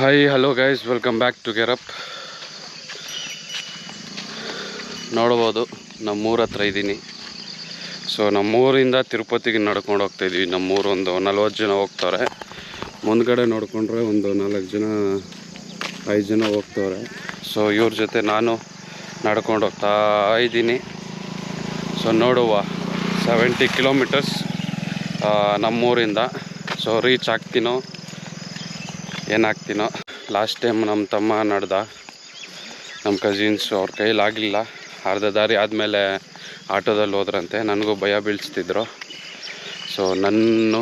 Hi hello guys welcome back to ಗೆರಪ್ ನೋಡ್ಬೋದು ನಮ್ಮೂರ ಹತ್ರ ಇದ್ದೀನಿ. ಸೊ ನಮ್ಮೂರಿಂದ ತಿರುಪತಿಗೆ ನಡ್ಕೊಂಡು ಹೋಗ್ತಾ ಇದ್ವಿ. ನಮ್ಮೂರು ಒಂದು ನಲ್ವತ್ತು ಜನ ಹೋಗ್ತಾರೆ. ಮುಂದ್ಗಡೆ ನೋಡಿಕೊಂಡ್ರೆ ಒಂದು ನಾಲ್ಕು ಜನ, ಐದು ಜನ ಹೋಗ್ತವ್ರೆ ಸೊ ಇವ್ರ ಜೊತೆ ನಾನು ನಡ್ಕೊಂಡು ಹೋಗ್ತಾ ಇದ್ದೀನಿ. ಸೊ ನೋಡುವ. ಸೆವೆಂಟಿ ಕಿಲೋಮೀಟರ್ಸ್ ನಮ್ಮೂರಿಂದ. ಸೊ ರೀಚ್ ಆಗ್ತೀನೋ? ಏನಾಗ್ತೀನೋ. ಲಾಸ್ಟ್ ಟೈಮ್ ನಮ್ಮ ತಮ್ಮ ನಡೆದ ನಮ್ಮ ಕಸಿನ್ಸು ಅವ್ರ ಕೈಲಾಗಲಿಲ್ಲ. ಅರ್ಧ ದಾರಿ ಆದಮೇಲೆ ಆಟೋದಲ್ಲಿ ಹೋದ್ರಂತೆ. ನನಗೂ ಭಯ ಬೀಳಿಸ್ತಿದ್ರು. ಸೊ ನನ್ನ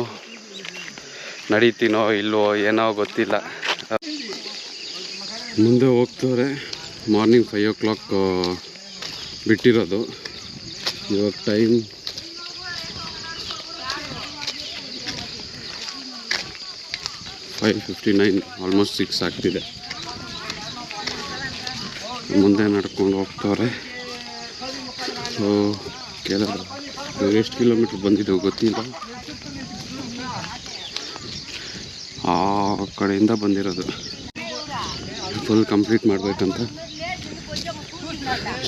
ನಡೀತೀನೋ ಇಲ್ವೋ ಏನೋ ಗೊತ್ತಿಲ್ಲ. ಮುಂದೆ ಹೋಗ್ತವ್ರೆ ಮಾರ್ನಿಂಗ್ ಫೈವ್ ಓ ಕ್ಲಾಕ್ ಬಿಟ್ಟಿರೋದು. ಇವಾಗ time five fifty nine almost six ಆಗ್ತಿದೆ. ಮುಂದೆ ನಡ್ಕೊಂಡು ಹೋಗ್ತವ್ರೆ. ಸೊ ಕೆಲವರು ಎಷ್ಟು ಕಿಲೋಮೀಟ್ರ್ ಬಂದಿದ್ದೆವು ಗೊತ್ತಿಲ್ಲ. ಆ ಕಡೆಯಿಂದ ಬಂದಿರೋದು. ಫುಲ್ ಕಂಪ್ಲೀಟ್ ಮಾಡಬೇಕಂತ.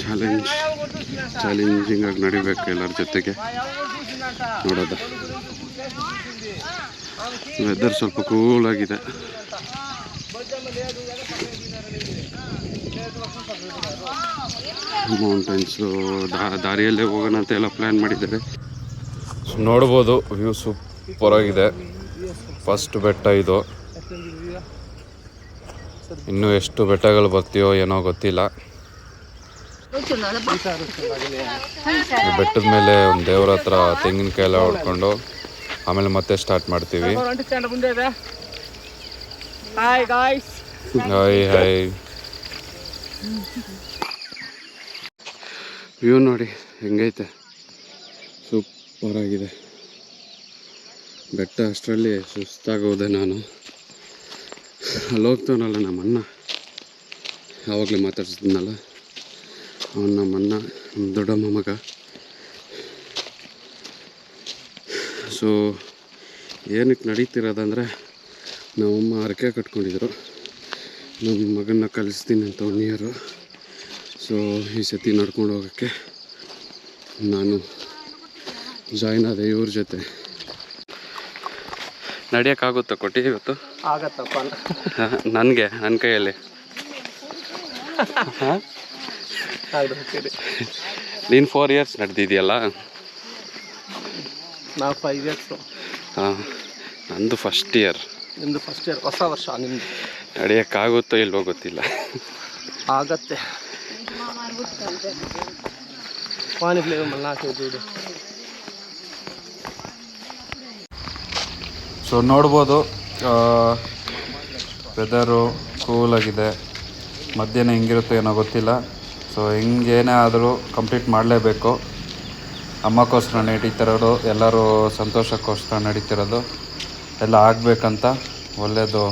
ಚಾಲೆಂಜ್ ಚಾಲೆಂಜಿಂಗ್ ಆಗಿ ನಡಿಬೇಕು ಎಲ್ಲರ ಜೊತೆಗೆ. ನೋಡೋದು. ವೆದರ್ ಸ್ವಲ್ಪ ಕೂಲ್ ಆಗಿದೆ. ಮೌಂಟೈನ್ಸ್ ದಾರಿಯಲ್ಲೇ ಹೋಗೋಣ ಅಂತ ಎಲ್ಲ ಪ್ಲ್ಯಾನ್ ಮಾಡಿದ್ದಾರೆ ನೋಡ್ಬೋದು ವ್ಯೂ ಸೂಪರ್ ಆಗಿದೆ. ಫಸ್ಟ್ ಬೆಟ್ಟ ಇದು. ಇನ್ನೂ ಎಷ್ಟು ಬೆಟ್ಟಗಳು ಬರ್ತೀಯೋ ಏನೋ ಗೊತ್ತಿಲ್ಲ. ಬೆಟ್ಟದ ಮೇಲೆ ಒಂದು ದೇವ್ರ ಹತ್ರ ತೆಂಗಿನಕಾಯಿ ಎಲ್ಲ ಹೊಡ್ಕೊಂಡು ಆಮೇಲೆ ಮತ್ತೆ ಸ್ಟಾರ್ಟ್ ಮಾಡ್ತೀವಿ. Hi guys hi hi view ನೋಡಿ ಹೆಂಗೈತೆ? ಸೂಪರ್ ಆಗಿದೆ. ಬೆಟ್ಟ ಅಷ್ಟರಲ್ಲಿ ಸುಸ್ತಾಗೋದೆ ನಾನು. ಅಲ್ಲಿ ಹೋಗ್ತಾನಲ್ಲ ನಮ್ಮ ಅಣ್ಣ ಯಾವಾಗಲೇ ಮಾತಾಡ್ಸಿದ್ನಲ್ಲ ಅವನು ನಮ್ಮ ಅಣ್ಣ ನಮ್ಮ ದೊಡ್ಡಮ್ಮ ಮಗ. ಸೊ ಏನಕ್ಕೆ ನಡೀತಿರೋದಂದರೆ ನಮ್ಮಮ್ಮ ಹರಕೆ ಕಟ್ಕೊಂಡಿದ್ರು. ನಮ್ಮ ಮಗನ್ನ ಕಲಿಸ್ತೀನಿ ಅಂತ ಒನ್ ಇಯರು ಸೊ ಈ ಸತಿ ನಡ್ಕೊಂಡು ಹೋಗೋಕ್ಕೆ ನಾನು ಜಾಯ್ನ್ ಆದೆ ಇವ್ರ ಜೊತೆ. ನಡೆಯೋಕ್ಕಾಗುತ್ತಾ ಕೊಟ್ಟಿ ಇವತ್ತು? ಆಗತ್ತಪ್ಪ ನನಗೆ ನನ್ನ ಕೈಯಲ್ಲಿ. ನೀನು ಫೋರ್ ಇಯರ್ಸ್ ನಡೆದಿದೆಯಲ್ಲ? ನಾವು ಫೈವ್ ಇಯರ್ಸು ಹಾಂ ನಂದು ಫಸ್ಟ್ ಇಯರ್ ನಿಮ್ಮದು ಫಸ್ಟ್ ಇಯರ್ ಹೊಸ ವರ್ಷ ನಿಮ್ಮದು ನಡೆಯೋಕ್ಕಾಗುತ್ತೋ ಇಲ್ವೋ ಗೊತ್ತಿಲ್ಲ. ಆಗತ್ತೆ. ಪಾನಿ ಫ್ಲೇವರ್ ಸೊ ನೋಡ್ಬೋದು ವೆದರು ಕೂಲಾಗಿದೆ ಮಧ್ಯಾಹ್ನ ಹೆಂಗಿರುತ್ತೋ ಏನೋ ಗೊತ್ತಿಲ್ಲ. ಸೊ ಹೆಂಗೇನೇ ಆದರೂ ಕಂಪ್ಲೀಟ್ ಮಾಡಲೇಬೇಕು. ಅಮ್ಮಕ್ಕೋಸ್ಕರ ನಡೀತಿರೋದು, ಎಲ್ಲರೂ ಸಂತೋಷಕ್ಕೋಸ್ಕರ ನಡೀತಿರೋದು, ಎಲ್ಲ ಆಗಬೇಕಂತ ಒಳ್ಳೆಯದು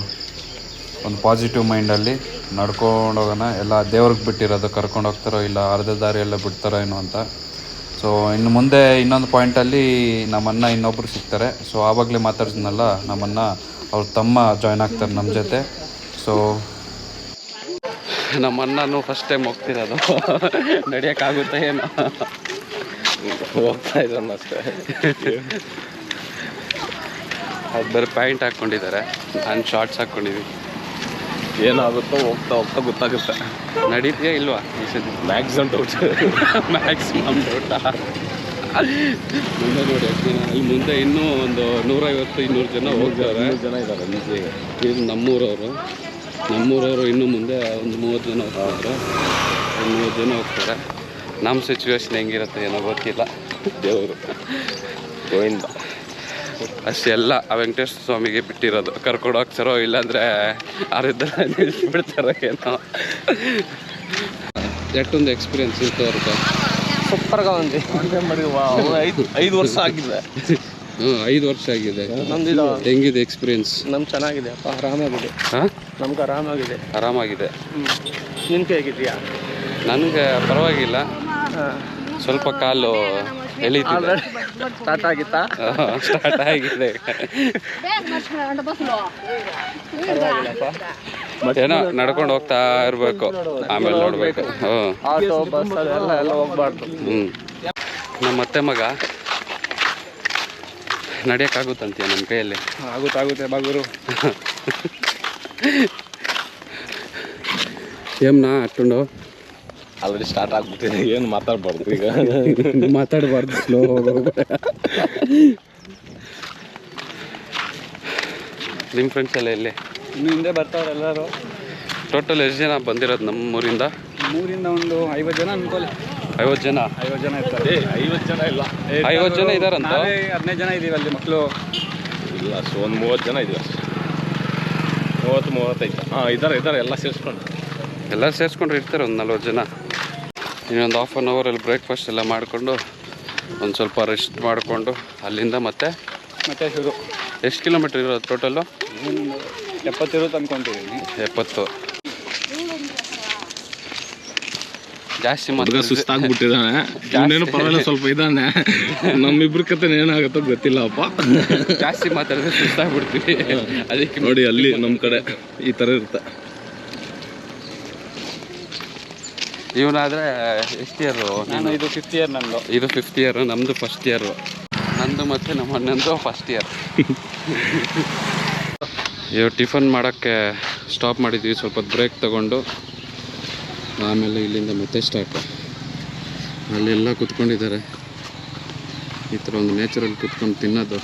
ಒಂದು ಪಾಸಿಟಿವ್ ಮೈಂಡಲ್ಲಿ ನಡ್ಕೊಂಡು ಹೋಗೋಣ. ಎಲ್ಲ ದೇವ್ರಿಗೆ ಬಿಟ್ಟಿರೋದು, ಕರ್ಕೊಂಡು ಹೋಗ್ತಾರೋ ಇಲ್ಲ, ಅರ್ಧ ದಾರಿಯೆಲ್ಲ ಬಿಡ್ತಾರೋ ಏನೋ ಅಂತ. ಸೊ ಇನ್ನು ಮುಂದೆ ಇನ್ನೊಂದು ಪಾಯಿಂಟಲ್ಲಿ ನಮ್ಮನ್ನ ಇನ್ನೊಬ್ರು ಸಿಗ್ತಾರೆ. ಸೊ ಆವಾಗಲೇ ಮಾತಾಡ್ಸಿದ್ನಲ್ಲ ನಮ್ಮನ್ನ ಅವ್ರ ತಮ್ಮ ಜಾಯ್ನ್ ಆಗ್ತಾರೆ ನಮ್ಮ ಜೊತೆ. ಸೊ ನಮ್ಮ ಅಣ್ಣನೂ ಫಸ್ಟ್ ಟೈಮ್ ಹೋಗ್ತಿರೋದು. ನಡೆಯೋಕ್ಕಾಗುತ್ತೆ ಏನೋ. ಹೋಗ್ತಾ ಇದ್ದಾನೆ ಅಷ್ಟೇ ಅದು ಬರೀ ಪ್ಯಾಂಟ್ ಹಾಕ್ಕೊಂಡಿದ್ದಾರೆ. ನಾನು ಶಾರ್ಟ್ಸ್ ಹಾಕ್ಕೊಂಡಿದ್ದೀನಿ ಏನಾಗುತ್ತೋ ಹೋಗ್ತಾ ಹೋಗ್ತಾ ಗೊತ್ತಾಗುತ್ತೆ. ನಡೀತೀಯಾ ಇಲ್ವಾ? ಮ್ಯಾಕ್ಸಿಮಮ್ ಡೌಟ್ ಮ್ಯಾಕ್ಸಿಮಮ್ ಡೌಟ್ ಮುಂದೆ ನೋಡಿ ಎಷ್ಟು ಜನ ಇಲ್ಲಿ ಮುಂದೆ ಇನ್ನೂ ಒಂದು ನೂರೈವತ್ತು ಇನ್ನೂರು ಜನ ಹೋಗ್ತಾರೆ. ಜನ ಇದ್ದಾರೆ ಇದು ನಮ್ಮೂರವರು. ನಮ್ಮೂರವರು ಇನ್ನು ಮುಂದೆ ಒಂದು ಮೂವತ್ತು ಜನ ಹೋಗ್ತಾರೆ. ಒಂದು ಮೂವತ್ತು ಜನ ಹೋಗ್ತಾರೆ. ನಮ್ಮ ಸಿಚುವೇಶನ್ ಹೆಂಗಿರುತ್ತೆ ಏನೋ ಗೊತ್ತಿಲ್ಲ. ದೇವರು. ಗೋವಿಂದ ಅಷ್ಟೆಲ್ಲ ಆ ವೆಂಕಟೇಶ್ವರ ಸ್ವಾಮಿಗೆ ಬಿಟ್ಟಿರೋದು. ಕರ್ಕೊಂಡು ಹೋಗ್ತಾರೋ ಇಲ್ಲಾಂದರೆ ಅವರಿದ್ದೆಲ್ಲ ನಿಲ್ಲಿಸ್ಬಿಡ್ತಾರೋ ಏನೋ. ಎಷ್ಟೊಂದು ಎಕ್ಸ್ಪೀರಿಯನ್ಸ್ ಇತ್ತು ಅವ್ರಿಗೆ ಸೂಪರ್ಗ ಒಂದು ಐದು ಐದು ವರ್ಷ ಆಗಿದೆ. ಹ್ಞೂ ಐದು ವರ್ಷ ಆಗಿದೆ. ನಮ್ದು ಹೆಂಗಿದೆ ಎಕ್ಸ್ಪೀರಿಯನ್ಸ್ ನಮ್ಗೆ ಚೆನ್ನಾಗಿದೆ. ಅಪ್ಪ ಆರಾಮಾಗಿದೆ. ಹಾಂ? ನಮ್ಗೆ ಆರಾಮಾಗಿದೆ. ಆರಾಮಾಗಿದೆ. ನಿನ್ಗೆ ಹೇಗಿದೆಯಾ? ನನಗೆ ಪರವಾಗಿಲ್ಲ. ಸ್ವಲ್ಪ ಕಾಲು ಎಳಿತಿದೆ. ಸ್ಟಾರ್ಟ್ ಆಗಿತ್ತಾ? ಸ್ಟಾರ್ಟ್ ಆಗಿದೆ. ಏನೋ ನಡ್ಕೊಂಡು ಹೋಗ್ತಾ ಇರಬೇಕು. ಆಮೇಲೆ ನೋಡ್ಬೇಕು. ಹ್ಞೂ ಆಟೋ ಬಸ್ ಎಲ್ಲ ಎಲ್ಲ ಹೋಗ್ಬಾರ್ದು. ಹ್ಞೂ ನಮ್ಮ ಅತ್ತೆ ಮಗ ನಡೆಯೋಕ್ಕಾಗುತ್ತಂತೀಯ ನಮ್ಮ ಕೈಯಲ್ಲಿ? ಆಗುತ್ತಾಗುತ್ತೆ ಬಾಗುರು ಏಮ್ನಾ ಅಟ್ಟುಂಡು ಆಲ್ರೆಡಿ ಸ್ಟಾರ್ಟ್ ಆಗ್ಬಿಟ್ಟಿದೆ. ಏನು ಮಾತಾಡಬಾರ್ದು ಈಗ? ಮಾತಾಡಬಾರ್ದು ಸ್ಲೋ ನಿಮ್ಮ ಫ್ರೆಂಡ್ಸ್ ಎಲ್ಲ ಇಲ್ಲಿ ಇನ್ನು ಹಿಂದೆ ಬರ್ತಾವ್ರೆ ಎಲ್ಲರೂ. ಟೋಟಲ್ ಎಷ್ಟು ಜನ ಬಂದಿರೋದು ನಮ್ಮ ಊರಿಂದ ಮೂರಿಂದ ಒಂದು ಐವತ್ತು ಜನ ಅನ್ಕೋಲೆ ಐವತ್ತು ಜನ? ಐವತ್ತು ಜನ ಇರ್ತಾರೆ. ಐವತ್ತು ಜನ ಇಲ್ಲ. ಐವತ್ತು ಜನ ಇದಾರಂತ? ಹದಿನೈದು ಜನ ಇದೀವಿ ಅಲ್ಲಿ ಮಕ್ಕಳು. ಇಲ್ಲ ಸೊ ಒಂದು ಮೂವತ್ತು ಜನ ಇದೀವಿ ಅಷ್ಟು. ಮೂವತ್ತು ಮೂವತ್ತೈದು ಹಾಂ ಇದ್ದಾರೆ ಇದ್ದಾರೆ ಎಲ್ಲ ಸೇರಿಸ್ಕೊಂಡು. ಎಲ್ಲ ಸೇರಿಸ್ಕೊಂಡ್ರೆ ಇರ್ತಾರೆ ಒಂದು ನಲ್ವತ್ತು ಜನ. ಇನ್ನೊಂದು ಹಾಫ್ ಆನ್ ಅವರಲ್ಲಿ ಬ್ರೇಕ್ಫಾಸ್ಟ್ ಎಲ್ಲ ಮಾಡಿಕೊಂಡು ಒಂದು ಸ್ವಲ್ಪ ರೆಸ್ಟ್ ಮಾಡಿಕೊಂಡು ಅಲ್ಲಿಂದ ಮತ್ತೆ ಮತ್ತೆ ಶುರು. ಎಷ್ಟು ಕಿಲೋಮೀಟ್ರ್ ಇರೋದು ಟೋಟಲು ಎಪ್ಪತ್ತಿರೋದು ಅಂದ್ಕೊಂಡಿದ್ದೀನಿ ಎಪ್ಪತ್ತು. ಜಾಸ್ತಿ ಮದುವೆ ಸುಸ್ತಾಗ್ಬಿಟ್ಟಿದ್ದಾನೆ. ಇನ್ನೇನು ಪರವಾಗಿಲ್ಲ ಸ್ವಲ್ಪ ಇದ್ದಾನೆ. ನಮ್ಮಿಬ್ರ ಕತೆ ಏನಾಗುತ್ತೋ ಗೊತ್ತಿಲ್ಲಪ್ಪ ಜಾಸ್ತಿ ಮಾತಾಡಿದ್ರೆ ಸುಸ್ತಾಗ್ಬಿಡ್ತೀವಿ ಅದಕ್ಕೆ ನೋಡಿ ಅಲ್ಲಿ ನಮ್ಮ ಕಡೆ ಈ ಥರ ಇರುತ್ತೆ. ಇವನಾದ್ರೆ ಎಷ್ಟು ಇಯರು ನಾನು ಇದು ಫಿಫ್ತ್ ಇಯರ್ ನಂದು. ಇದು ಫಿಫ್ತ್ ಇಯರು ನಮ್ಮದು ಫಸ್ಟ್ ಇಯರು ನಂದು ಮತ್ತು ನಮ್ಮ ಅಣ್ಣಂದು ಫಸ್ಟ್ ಇಯರ್ ಇವಾಗ ಟಿಫನ್ ಮಾಡೋಕ್ಕೆ ಸ್ಟಾಪ್ ಮಾಡಿದ್ವಿ ಸ್ವಲ್ಪ ಬ್ರೇಕ್ ತಗೊಂಡು. ಆಮೇಲೆ ಇಲ್ಲಿಂದ ಮತ್ತೆ ಸ್ಟಾರ್ಟ್ ಅಲ್ಲೆಲ್ಲ ಕುತ್ಕೊಂಡಿದ್ದಾರೆ. ಈ ಥರ ಒಂದು ನೇಚರಲ್ಲಿ ಕುತ್ಕೊಂಡು ತಿನ್ನೋದು.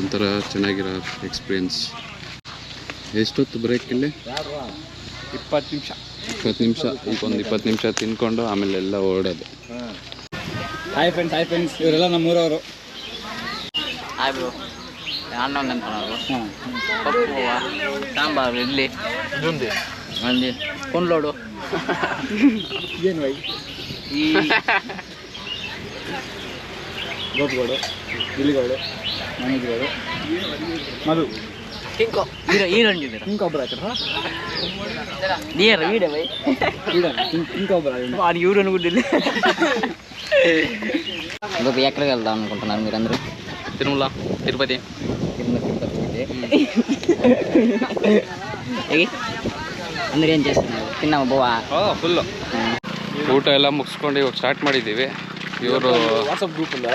ಒಂಥರ ಚೆನ್ನಾಗಿರೋ ಎಕ್ಸ್ಪೀರಿಯನ್ಸ್ ಎಷ್ಟೊತ್ತು ಬ್ರೇಕ್ ಇಲ್ಲಿ? ಇಪ್ಪತ್ತು ನಿಮಿಷ. ಇಪ್ಪತ್ತು ನಿಮಿಷ ಈಗ ಒಂದು ಇಪ್ಪತ್ತು ನಿಮಿಷ ತಿನ್ಕೊಂಡು ಆಮೇಲೆ ಎಲ್ಲ ಓಡೋದು. ಹಾಯ್ ಫ್ರೆಂಡ್ಸ್ ಹಾಯ್ ಫ್ರೆಂಡ್ಸ್ ಇವರೆಲ್ಲ ನಮ್ಮೂರವರು. ಹಾಯ್ ಬ್ರೋ ಅಣ್ಣ ನೆನ್ಪನವರು ಪಪ್ಪು ಸಾಂಬಾರು ಇಡ್ಲಿ. ಮಂದಿ ಕೊಂಡ್ಲೋಡು. ಏನು ವೈ? ಈ ಗೋಪುಗೋಡು ಇಲಿಗೋಡು ಮನೆಗೋಡು ಮಧು. ಕಿಂಕೋ ಹೀರೋ ಹೀರೋಂಜಿದ್ದೀರ ಕಿಂಕೊಬ್ಬರ ಆಯ್ತಾರ ನೀರ ವೀಡೆ ಬೈ కింకొబ్బర వాడు ఎవరు అనుకుంటుంది ఇంకొక ఎక్కడికి వెళ్దాం అనుకుంటున్నారు మీరందరూ తిరుమల తిరుపతి తిరుమల తిరుపతి ఏయ్, అందరూ ఏం చేస్తున్నారు తిన్నామా బోవా ಫುಲ್ಲು ಊಟ ಎಲ್ಲ ಮುಗಿಸ್ಕೊಂಡು ಇವಾಗ ಸ್ಟಾರ್ಟ್ ಮಾಡಿದ್ದೀವಿ ಇವರು ವಾಟ್ಸಪ್ ಗ್ರೂಪ್ ಇಲ್ಲ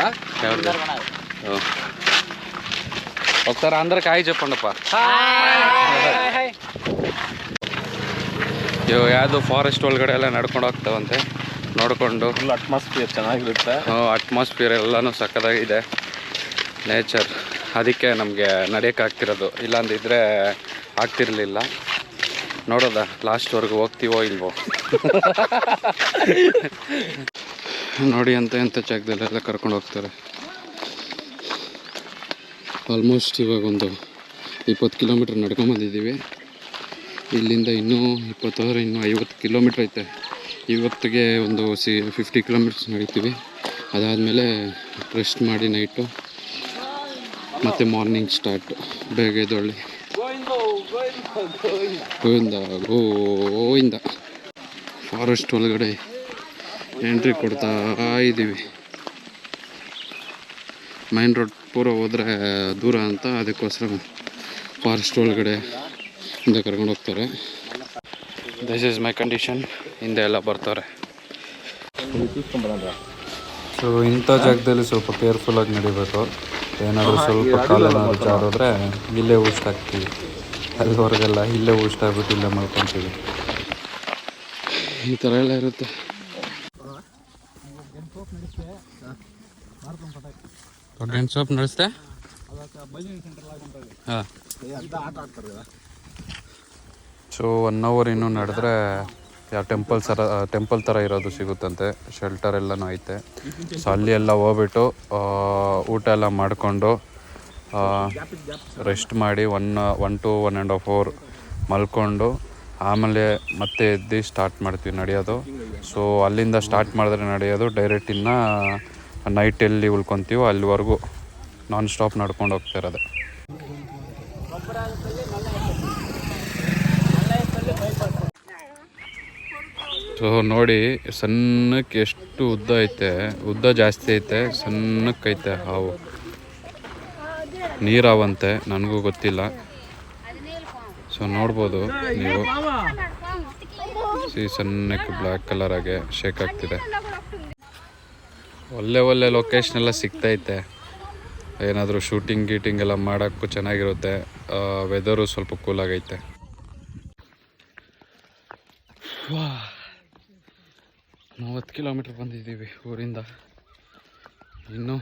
ಹೋಗ್ತಾರ ಅಂದ್ರೆ ಕಾಯಿ ಚಪ್ಪಣಪ್ಪ ಇವಾಗ ಯಾವುದು ಫಾರೆಸ್ಟ್ ಒಳಗಡೆ ಎಲ್ಲ ನಡ್ಕೊಂಡು ಹೋಗ್ತಾವಂತೆ. ನೋಡಿಕೊಂಡು. ಅಟ್ಮಾಸ್ಫಿಯರ್ ಚೆನ್ನಾಗಿರುತ್ತೆ. ಹ್ಞೂ ಅಟ್ಮಾಸ್ಫಿಯರ್ ಎಲ್ಲನೂ ಸಕ್ಕದಾಗಿದೆ ನೇಚರ್ ಅದಕ್ಕೆ ನಮಗೆ ನಡೆಯೋಕ್ಕಾಗ್ತಿರೋದು. ಇಲ್ಲಾಂದಿದ್ರೆ ಆಗ್ತಿರ್ಲಿಲ್ಲ. ನೋಡೋದ ಲಾಸ್ಟ್ವರೆಗೂ ಹೋಗ್ತೀವೋ ಇಲ್ವೋ. ನೋಡಿ ಅಂತ ಎಂಥ ಜಾಗದಲ್ಲೆಲ್ಲ ಕರ್ಕೊಂಡು ಹೋಗ್ತಾರೆ. ಆಲ್ಮೋಸ್ಟ್ ಇವಾಗ ಒಂದು ಇಪ್ಪತ್ತು ಕಿಲೋಮೀಟ್ರ್ ನಡ್ಕೊಂಬಂದಿದ್ದೀವಿ ಇಲ್ಲಿಂದ ಇನ್ನೂ ಇಪ್ಪತ್ತಾರು, ಇನ್ನೂ ಐವತ್ತು ಕಿಲೋಮೀಟ್ರ್ ಐತೆ. ಇವತ್ತಿಗೆ ಒಂದು ಸಿ ಫಿಫ್ಟಿ ಕಿಲೋಮೀಟರ್ಸ್ ನಡೀತೀವಿ. ಅದಾದಮೇಲೆ ರೆಸ್ಟ್ ಮಾಡಿ ನೈಟು ಮತ್ತು ಮಾರ್ನಿಂಗ್ ಸ್ಟಾರ್ಟ್ ಬೇಗ ಎದ್ದೊಳ್ಳಿ ಗೋವಿಂದ ಗೋವಿಂದ. ಫಾರೆಸ್ಟ್ ಒಳಗಡೆ ಎಂಟ್ರಿ ಕೊಡ್ತಾ ಇದ್ದೀವಿ ಮೈನ್ ರೋಡ್ ಪೂರ ಹೋದರೆ ದೂರ ಅಂತ ಅದಕ್ಕೋಸ್ಕರ ಫಾರೆಸ್ಟ್ ಒಳಗಡೆ ಹಿಂದೆ ಕರ್ಕೊಂಡು ಹೋಗ್ತಾರೆ. ದಿಸ್ ಈಸ್ ಮೈ ಕಂಡೀಷನ್ ಹಿಂದೆ ಎಲ್ಲ ಬರ್ತಾರೆ. ಸೊ ಇಂಥ ಜಾಗದಲ್ಲಿ ಸ್ವಲ್ಪ ಕೇರ್ಫುಲ್ಲಾಗಿ ನಡಿಬೇಕು. ಏನಾದರೂ ಸ್ವಲ್ಪ ಕಾಲೇನಾದ್ರು ಜಾರೋದ್ರೆ ಇಲ್ಲೇ ಊಷ್ಟ ಹಾಕ್ತೀವಿ. ಅಲ್ಲಿವರೆಗೆಲ್ಲ ಇಲ್ಲೇ ಊಷ್ಟ ಆಗ್ಬಿಟ್ಟು ಇಲ್ಲೇ ಮಾಡ್ಕೊತೀವಿ ಈ ಥರ ಎಲ್ಲ ಇರುತ್ತೆ. ಹಾಂ. ಸೊ ಒನ್ ಅವರ್ ಇನ್ನೂ ನಡೆದ್ರೆ ಯಾವ ಟೆಂಪಲ್ ಸರ ಟೆಂಪಲ್ ಥರ ಇರೋದು ಸಿಗುತ್ತಂತೆ. ಶೆಲ್ಟರ್ ಎಲ್ಲನೂ ಐತೆ. ಸೊ ಅಲ್ಲಿ ಎಲ್ಲ ಹೋಗ್ಬಿಟ್ಟು ಊಟ ಎಲ್ಲ ಮಾಡಿಕೊಂಡು ರೆಸ್ಟ್ ಮಾಡಿ one one two one and half hour ಮಲ್ಕೊಂಡು, ಆಮೇಲೆ ಮತ್ತೆ ಎದ್ದು ಸ್ಟಾರ್ಟ್ ಮಾಡ್ತೀವಿ ನಡೆಯೋದು. ಸೊ ಅಲ್ಲಿಂದ ಸ್ಟಾರ್ಟ್ ಮಾಡಿದ್ರೆ ನಡೆಯೋದು ಡೈರೆಕ್ಟ್ ಇನ್ನು ನೈಟ್ ಎಲ್ಲಿ ಉಳ್ಕೊತೀವೋ ಅಲ್ಲಿವರೆಗೂ ನಾನ್ ಸ್ಟಾಪ್ ನಡ್ಕೊಂಡು ಹೋಗ್ತಾ ಇರೋದು. ಸೊ ನೋಡಿ ಸಣ್ಣಕ್ಕೆ ಎಷ್ಟು ಉದ್ದ ಐತೆ ಉದ್ದ ಜಾಸ್ತಿ ಐತೆ ಸಣ್ಣಕ್ಕೈತೆ ಹಾವು. ನೀರಾವಂತೆ ನನಗೂ ಗೊತ್ತಿಲ್ಲ. ಸೊ ನೋಡ್ಬೋದು ನೀವು. ಸಿ ಸಣ್ಣಕ್ಕೆ ಬ್ಲ್ಯಾಕ್ ಕಲರ್ ಆಗಿ ಶೇಕ್ ಆಗ್ತಿದೆ. ಒಳ್ಳೆ ಒಳ್ಳೆ ಲೊಕೇಶನ್ ಎಲ್ಲ ಸಿಗ್ತೈತೆ. ಏನಾದರೂ ಶೂಟಿಂಗ್ ಗೀಟಿಂಗ್ ಎಲ್ಲ ಮಾಡೋಕ್ಕೂ ಚೆನ್ನಾಗಿರುತ್ತೆ. ವೆದರು ಸ್ವಲ್ಪ ಕೂಲ್ ವಾ. ಮೂವತ್ತು ಕಿಲೋಮೀಟ್ರ್ ಬಂದಿದ್ದೀವಿ ಊರಿಂದ. ಇನ್ನೂ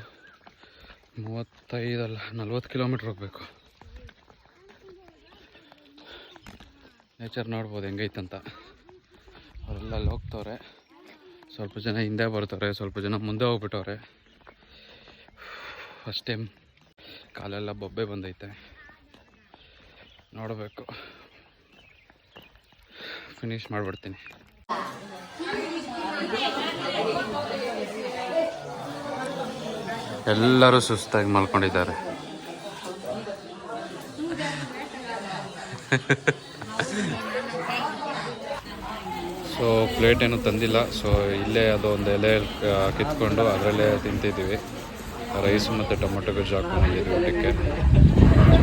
ಮೂವತ್ತೈದಲ್ಲ, ನಲ್ವತ್ತು ಕಿಲೋಮೀಟ್ರ್ ಹೋಗಬೇಕು. ನೇಚರ್ ನೋಡ್ಬೋದು ಹೆಂಗೈತಂತ ಅವರೆಲ್ಲ ಅಲ್ಲಿ ಹೋಗ್ತವ್ರೆ. ಸ್ವಲ್ಪ ಜನ ಹಿಂದೆ ಬರ್ತಾರೆ ಸ್ವಲ್ಪ ಜನ ಮುಂದೆ ಹೋಗ್ಬಿಟ್ಟವ್ರೆ. ಫಸ್ಟ್ ಟೈಮ್ ಕಾಲೆಲ್ಲ ಬೊಬ್ಬೆ ಬಂದೈತೆ. ನೋಡಬೇಕು. ಫಿನಿಶ್ ಮಾಡಿಬಿಡ್ತೀನಿ. ಎಲ್ಲರೂ ಸುಸ್ತಾಗಿ ಮಲ್ಕೊಂಡಿದ್ದಾರೆ. ಸೊ ಪ್ಲೇಟ್ ಏನು ತಂದಿಲ್ಲ. ಸೊ ಇಲ್ಲೇ ಅದು ಒಂದು ಎಲೆ ಕಿತ್ಕೊಂಡು ಅದರಲ್ಲೇ ತಿಂತಿದ್ದೀವಿ. ರೈಸ್ ಮತ್ತು ಟೊಮೊಟೊ ಗೊಜ್ಜು ಹಾಕೊಂಡು ಬಂದಿದ್ವಿ ಊಟಕ್ಕೆ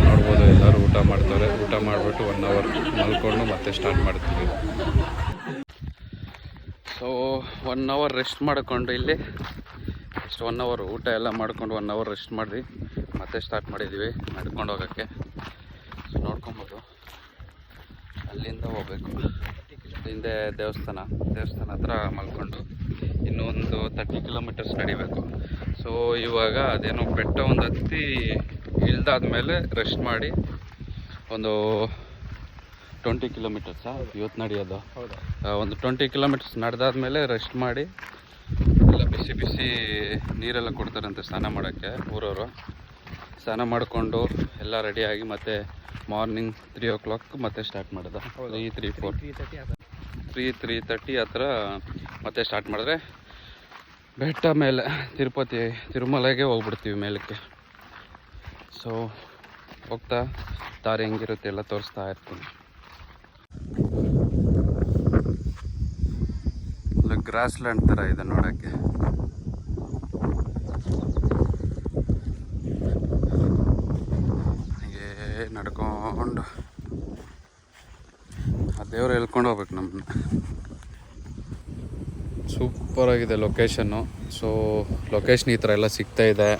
ನೋಡ್ಬೋದು ಎಲ್ಲರೂ ಊಟ ಮಾಡ್ತಾರೆ. ಊಟ ಮಾಡಿಬಿಟ್ಟು ಒನ್ ಅವರ್ ಮಲ್ಕೊಂಡು ಮತ್ತೆ ಸ್ಟಾರ್ಟ್ ಮಾಡ್ತೀವಿ. ಸೊ ಒನ್ ಅವರ್ ರೆಸ್ಟ್ ಮಾಡಿಕೊಂಡು ಇಲ್ಲಿ. ಎಷ್ಟು ಒನ್ ಅವರ್ ಊಟ ಎಲ್ಲ ಮಾಡ್ಕೊಂಡು ಒನ್ ಅವರ್ ರೆಸ್ಟ್ ಮಾಡಿ ಮತ್ತೆ ಸ್ಟಾರ್ಟ್ ಮಾಡಿದ್ದೀವಿ, ನಡ್ಕೊಂಡು ಹೋಗೋಕ್ಕೆ. ನೋಡ್ಕೊಬೋದು. ಅಲ್ಲಿಂದ ಹೋಗ್ಬೇಕು. ಹಿಂದೆ ದೇವಸ್ಥಾನ ದೇವಸ್ಥಾನ ಹತ್ರ ಮಲ್ಕೊಂಡು ಇನ್ನೊಂದು ತರ್ಟಿ ಕಿಲೋಮೀಟರ್ಸ್ ನಡಿಬೇಕು. ಸೊ ಇವಾಗ ಅದೇನೋ ಬೆಟ್ಟ ಒಂದು ಹತ್ತಿ ಇಳ್ದಾದ್ಮೇಲೆ ರೆಸ್ಟ್ ಮಾಡಿ ಒಂದು ಟ್ವೆಂಟಿ ಕಿಲೋಮೀಟರ್ಸಾ ಇವತ್ತು ನಡೆಯೋದು. ಒಂದು ಟ್ವೆಂಟಿ ಕಿಲೋಮೀಟರ್ಸ್ ನಡೆದಾದ್ಮೇಲೆ ರೆಸ್ಟ್ ಮಾಡಿ ಎಲ್ಲ ಬಿಸಿ ಬಿಸಿ ನೀರೆಲ್ಲ ಕೊಡ್ತಾರಂತೆ ಸ್ನಾನ ಮಾಡೋಕ್ಕೆ ಊರವರು. ಸ್ನಾನ ಮಾಡಿಕೊಂಡು ಎಲ್ಲ ರೆಡಿಯಾಗಿ ಮತ್ತೆ ಮಾರ್ನಿಂಗ್ ತ್ರೀ ಓ ಕ್ಲಾಕ್ ಮತ್ತೆ ಸ್ಟಾರ್ಟ್ ಮಾಡೋದು. ಈ three four three three thirty ಆ ಮತ್ತೆ ಸ್ಟಾರ್ಟ್ ಮಾಡಿದ್ರೆ ಬೆಟ್ಟ ಮೇಲೆ, ತಿರುಪತಿ, ತಿರುಮಲೆಗೆ ಹೋಗ್ಬಿಡ್ತೀವಿ ಮೇಲಕ್ಕೆ. ಸೊ ಹೋಗ್ತಾ, ದಾರಿ ಹೆಂಗಿರುತ್ತೆ ಎಲ್ಲ ತೋರಿಸ್ತಾ ಇರ್ತೀನಿ. ಗ್ರಾಸ್ ಲ್ಯಾಂಡ್ ಥರ ಇದೆ ನೋಡೋಕ್ಕೆ. ನಡ್ಕೊಂಡು. ಆ ದೇವ್ರು ಎಳ್ಕೊಂಡು ಹೋಗ್ಬೇಕು ನಮ್ಮನ್ನ ಸೂಪರಾಗಿದೆ ಲೊಕೇಶನ್ನು ಸೊ ಲೊಕೇಶನ್ ಈ ಥರ ಎಲ್ಲ ಸಿಗ್ತಾ ಇದೆ.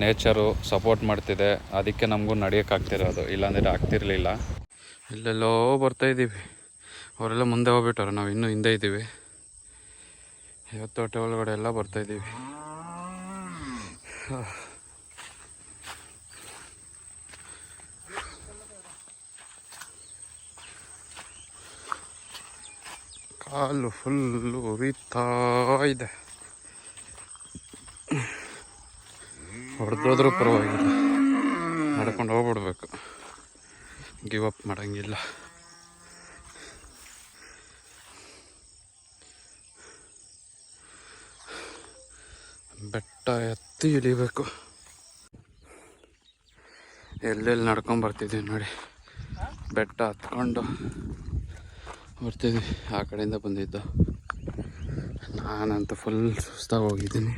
ನೇಚರು ಸಪೋರ್ಟ್ ಮಾಡ್ತಿದೆ. ಅದಕ್ಕೆ ನಮಗೂ ನಡೆಯೋಕ್ಕಾಗ್ತಿರೋದು ಇಲ್ಲಾಂದರೆ ಆಗ್ತಿರಲಿಲ್ಲ. ಇಲ್ಲೆಲ್ಲೋ ಬರ್ತಾ ಇದ್ದೀವಿ ಅವರೆಲ್ಲ ಮುಂದೆ ಹೋಗ್ಬಿಟ್ಟವ್ರೆ ನಾವು ಇನ್ನೂ ಹಿಂದೆ ಇದ್ದೀವಿ ಇವತ್ತು ಒಳಗಡೆ ಎಲ್ಲ ಬರ್ತಾ ಕಾಲು ಫುಲ್ಲು ಉರಿತಾ ಇದೆ. ಹೊಡೆದೋದ್ರೂ ಪರವಾಗಿಲ್ಲ. ನಡ್ಕೊಂಡು ಹೋಗ್ಬಿಡ್ಬೇಕು. ಗಿವ್ ಅಪ್ ಮಾಡೋಂಗಿಲ್ಲ. ಬೆಟ್ಟ ಎತ್ತಿ ಇಳಿಬೇಕು. ಎಲ್ಲೆಲ್ಲಿ ನಡ್ಕೊಂಡು ಬರ್ತಿದ್ದೀವಿ ನೋಡಿ. ಬೆಟ್ಟ ಹತ್ಕೊಂಡು. ಬರ್ತಿದ್ವಿ, ಆ ಕಡೆಯಿಂದ ಬಂದಿದ್ದು. ನಾನಂತೂ ಫುಲ್ ಸುಸ್ತಾಗಿ ಹೋಗಿದ್ದೀನಿ.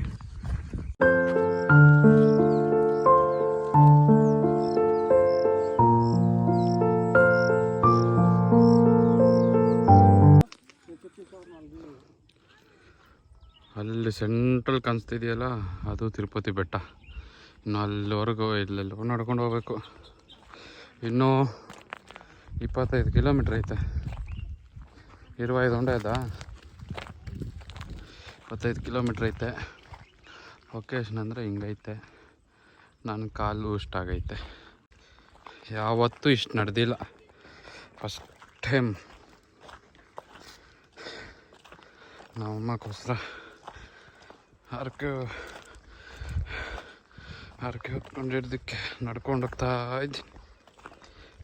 ಅಲ್ಲಿ ಸೆಂಟ್ರಲ್ ಕಾಣಿಸ್ತಿದೆಯಲ್ಲ, ಅದು ತಿರುಪತಿ ಬೆಟ್ಟ. ಇನ್ನು ಅಲ್ಲಿವರೆಗೂ ಇಲ್ಲೆಲ್ಲೋ ನಡ್ಕೊಂಡು ಹೋಗ್ಬೇಕು. ಇನ್ನೂ ಇಪ್ಪತ್ತೈದು ಕಿಲೋಮೀಟ್ರ್ ಐತೆ. ಇರುವೈದು ಹೊಂಡ ಇದ್ದ ಇಪ್ಪತ್ತೈದು ಕಿಲೋಮೀಟ್ರ್ ಐತೆ. ಲೊಕೇಶನ್ ಅಂದರೆ ಹಿಂಗೈತೆ. ನನ್ನ ಕಾಲು ಇಷ್ಟ ಆಗೈತೆ. ಯಾವತ್ತೂ ಇಷ್ಟು ನಡೆದಿಲ್ಲ. ಫಸ್ಟ್ ಟೈಮ್ ನಮ್ಮಕ್ಕೋಸ್ಕರ ಹರಕೆ ಹರಕೆ ಹೊತ್ಕೊಂಡಿದ್ದಕ್ಕೆ ನಡ್ಕೊಂಡು ಹೋಗ್ತಾ ಇದ್ದೀನಿ.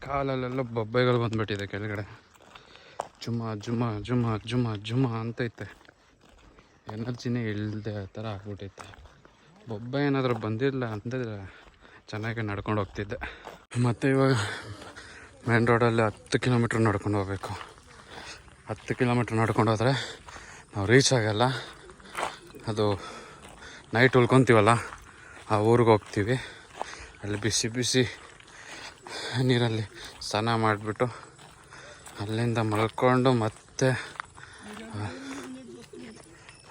ಕಾಲಲ್ಲೆಲ್ಲ ಬೊಬ್ಬೆಗಳು ಬಂದುಬಿಟ್ಟಿದೆ ಕೆಳಗಡೆ. ಜುಮ ಜುಮ ಜುಮ ಜುಮ ಜುಮ ಅಂತೈತೆ. ಎನರ್ಜಿನೇ ಇಲ್ಲದೆ ಥರ ಆಗ್ಬಿಟ್ಟೈತೆ ಬೊಬ್ಬೆ ಏನಾದರೂ ಬಂದಿಲ್ಲ ಅಂತಂದರೆ ಚೆನ್ನಾಗಿ ನಡ್ಕೊಂಡು ಹೋಗ್ತಿದ್ದೆ. ಮತ್ತು ಇವಾಗ ಮೇನ್ ರೋಡಲ್ಲಿ ಹತ್ತು ಕಿಲೋಮೀಟ್ರ್ ನಡ್ಕೊಂಡು ಹೋಗ್ಬೇಕು. ಹತ್ತು ಕಿಲೋಮೀಟ್ರ್ ನಡ್ಕೊಂಡು ಹೋದರೆ ನಾವು ರೀಚ್ ಆಗಲ್ಲ. ಅದು ನೈಟ್ ಉಳ್ಕೊತೀವಲ್ಲ, ಆ ಊರಿಗೆ ಹೋಗ್ತೀವಿ. ಅಲ್ಲಿ ಬಿಸಿ ಬಿಸಿ ನೀರಲ್ಲಿ ಸ್ನಾನ ಮಾಡಿಬಿಟ್ಟು ಅಲ್ಲಿಂದ ಮಲ್ಕೊಂಡು ಮತ್ತೆ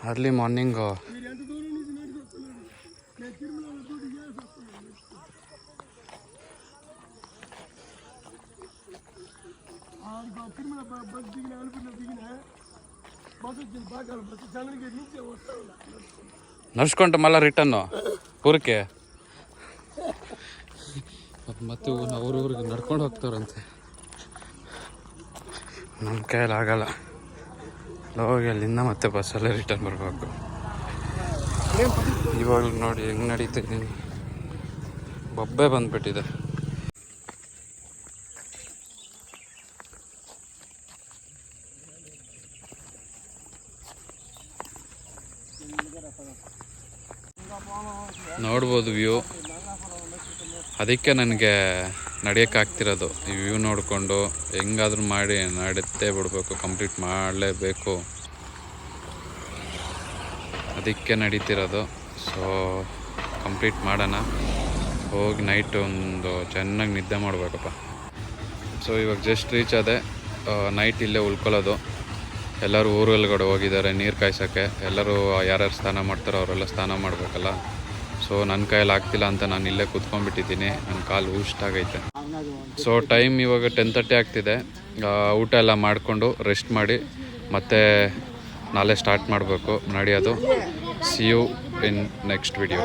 ಅರ್ಲಿ ಮಾರ್ನಿಂಗು ನಡ್ಸ್ಕೊಂಡು ಮಲ್ಲ ರಿಟರ್ನು ಊರಕ್ಕೆ ಮತ್ತೆ ಊರಿಗೆ ನಡ್ಕೊಂಡು ಹೋಗ್ತಾರಂತೆ. ನಮ್ಮ ಆಗಲ್ಲ. ಹೋಗಿ ಅಲ್ಲಿಂದ ಮತ್ತೆ ಬಸ್ಸಲ್ಲೇ ರಿಟರ್ನ್ ಬರಬೇಕು. ಇವಾಗ ನೋಡಿ ಹೆಂಗೆ ನಡೀತಾ ಇದ್ದೀನಿ ಬೊಬ್ಬೆ ಬಂದ್ಬಿಟ್ಟಿದೆ. ನೋಡ್ಬೋದು ವ್ಯೂ ಅದಕ್ಕೆ ನನಗೆ ನಡೆಯೋಕ್ಕಾಗ್ತಿರೋದು. ಈ ವ್ಯೂ ನೋಡಿಕೊಂಡು ಹೆಂಗಾದ್ರೂ ಮಾಡಿ ನಡುತ್ತೇ ಬಿಡಬೇಕು, ಕಂಪ್ಲೀಟ್ ಮಾಡಲೇಬೇಕು. ಅದಕ್ಕೆ ನಡೀತಿರೋದು. ಸೊ ಕಂಪ್ಲೀಟ್ ಮಾಡೋಣ. ಹೋಗಿ ನೈಟ್ ಒಂದು ಚೆನ್ನಾಗಿ ನಿದ್ದೆ ಮಾಡಬೇಕಪ್ಪ. ಸೊ ಇವಾಗ ಜಸ್ಟ್ ರೀಚ್ ಆದೆ. ನೈಟ್ ಇಲ್ಲೇ ಉಳ್ಕೊಳ್ಳೋದು. ಎಲ್ಲರೂ ಊರೊಳಗಡೆ ಹೋಗಿದ್ದಾರೆ, ನೀರು ಕಾಯ್ಸೋಕ್ಕೆ. ಎಲ್ಲರೂ ಯಾರ್ಯಾರು ಸ್ನಾನ ಮಾಡ್ತಾರೋ ಅವರೆಲ್ಲ ಸ್ನಾನ ಮಾಡಬೇಕಲ್ಲ. ಸೊ ನನ್ನ ಕೈಯಲ್ಲಿ ಆಗ್ತಿಲ್ಲ ಅಂತ ನಾನು ಇಲ್ಲೇ ಕೂತ್ಕೊಂಡ್ಬಿಟ್ಟಿದ್ದೀನಿ. ನನ್ನ ಕಾಲು ಊಷ್ಟಾಗೈತೆ. ಸೊ ಟೈಮ್ ಇವಾಗ ಟೆನ್ ತರ್ಟಿ ಆಗ್ತಿದೆ. ಊಟ ಎಲ್ಲ ಮಾಡಿಕೊಂಡು ರೆಸ್ಟ್ ಮಾಡಿ ಮತ್ತೆ ನಾಳೆ ಸ್ಟಾರ್ಟ್ ಮಾಡಬೇಕು. ನಡೆಯೋದು. See you in next video